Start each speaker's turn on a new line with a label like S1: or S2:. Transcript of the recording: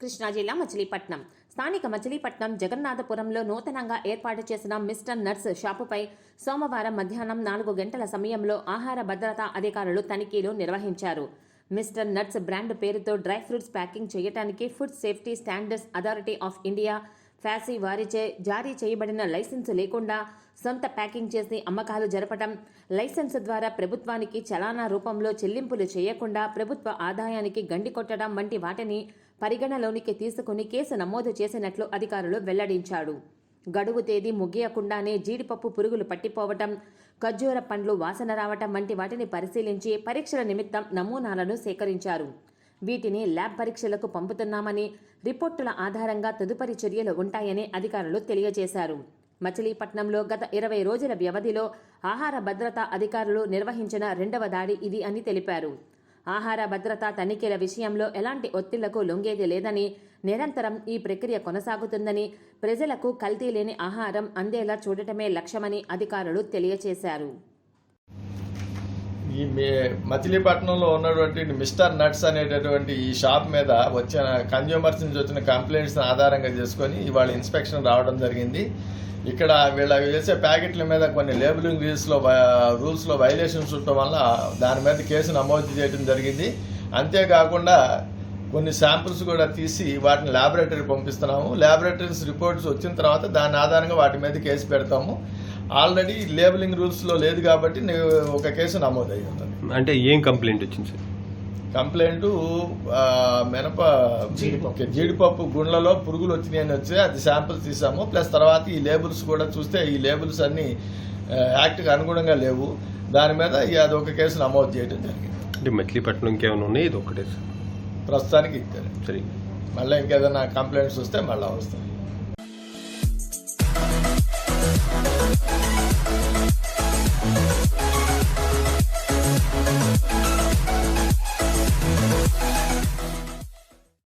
S1: కృష్ణా జిల్లా మచిలీపట్నం. స్థానిక మచిలీపట్నం జగన్నాథపురంలో నూతనంగా ఏర్పాటు చేసిన మిస్టర్ నట్స్ షాపుపై సోమవారం మధ్యాహ్నం నాలుగు గంటల సమయంలో ఆహార భద్రతా అధికారులు తనిఖీలు నిర్వహించారు. మిస్టర్ నట్స్ బ్రాండ్ పేరుతో డ్రై ఫ్రూట్స్ ప్యాకింగ్ చేయడానికి food safety standards authority of India FSSAI వారిచే జారీ చేయబడిన లైసెన్సు లేకుండా సొంత ప్యాకింగ్ చేసి అమ్మకాలు జరపటం లైసెన్స్ ద్వారా ప్రభుత్వానికి చలానా రూపంలో చెల్లింపులు చేయకుండా ప్రభుత్వ ఆదాయానికి గండి కొట్టడం వంటి వాటిని పరిగణలోనికి తీసుకుని కేసు నమోదు చేసినట్లు అధికారులు వెల్లడించాడు గడువు తేదీ ముగియకుండానే జీడిపప్పు పురుగులు పట్టిపోవటం ఖర్జూర పండ్లు వాసన రావటం వంటి వాటిని పరిశీలించి పరీక్షల నిమిత్తం నమూనాలను సేకరించారు. వీటిని ల్యాబ్ పరీక్షలకు పంపుతున్నామని రిపోర్టుల ఆధారంగా తదుపరి చర్యలు ఉంటాయని అధికారులు తెలియజేశారు. మచిలీపట్నంలో గత ఇరవై రోజుల వ్యవధిలో ఆహార భద్రతా అధికారులు నిర్వహించిన రెండవ దాడి ఇది అని తెలిపారు. ఆహార భద్రతా తనిఖీల విషయంలో ఎలాంటి ఒత్తిళ్ళకు లొంగేది లేదని నిరంతరం ఈ ప్రక్రియ కొనసాగుతుందని ప్రజలకు కల్తీ లేని ఆహారం అందేలా చూడటమే లక్ష్యమని అధికారులు తెలియజేశారు.
S2: ఈ మే మచిలీపట్నంలో ఉన్నటువంటి మిస్టర్ నట్స్ అనేటటువంటి ఈ షాప్ మీద వచ్చిన కన్జ్యూమర్స్ నుంచి వచ్చిన కంప్లైంట్స్ ఆధారంగా చేసుకొని ఇవాళ ఇన్స్పెక్షన్ రావడం జరిగింది. ఇక్కడ వీళ్ళ వేసే ప్యాకెట్ల మీద కొన్ని లేబులింగ్ రూల్స్లో రూల్స్లో వైలేషన్స్ ఉండటం వల్ల దాని మీద కేసు నమోదు చేయడం జరిగింది. అంతేకాకుండా కొన్ని శాంపుల్స్ కూడా తీసి వాటిని ల్యాబొరేటరీ పంపిస్తున్నాము. ల్యాబొరేటరీస్ రిపోర్ట్స్ వచ్చిన తర్వాత దాని ఆధారంగా వాటి మీద కేసు పెడతాము. ఆల్రెడీ లేబులింగ్ రూల్స్లో లేదు కాబట్టి ఒక కేసు నమోదు అయి ఉంటుంది
S3: అంటే ఏం కంప్లైంట్ వచ్చింది సార్?
S2: కంప్లైంట్ మినప ఓకే, జీడిపప్పు గుండ్లలో పురుగులు వచ్చినాయని వచ్చి అది శాంపుల్స్ తీసాము. ప్లస్ తర్వాత ఈ లేబుల్స్ కూడా చూస్తే ఈ లేబుల్స్ అన్ని యాక్ట్కి అనుగుణంగా లేవు. దాని మీద ఈ అదొక కేసు నమోదు చేయడం జరిగింది.
S3: అంటే మచిలీపట్నం ఇంకేమైనా ఉన్నాయి? ఇది ఒక్కటే సార్.
S2: ప్రస్తుతానికి ఇచ్చారు
S3: సరే.
S2: మళ్ళీ ఇంకేదైనా కంప్లైంట్స్ వస్తే మళ్ళీ వస్తాం.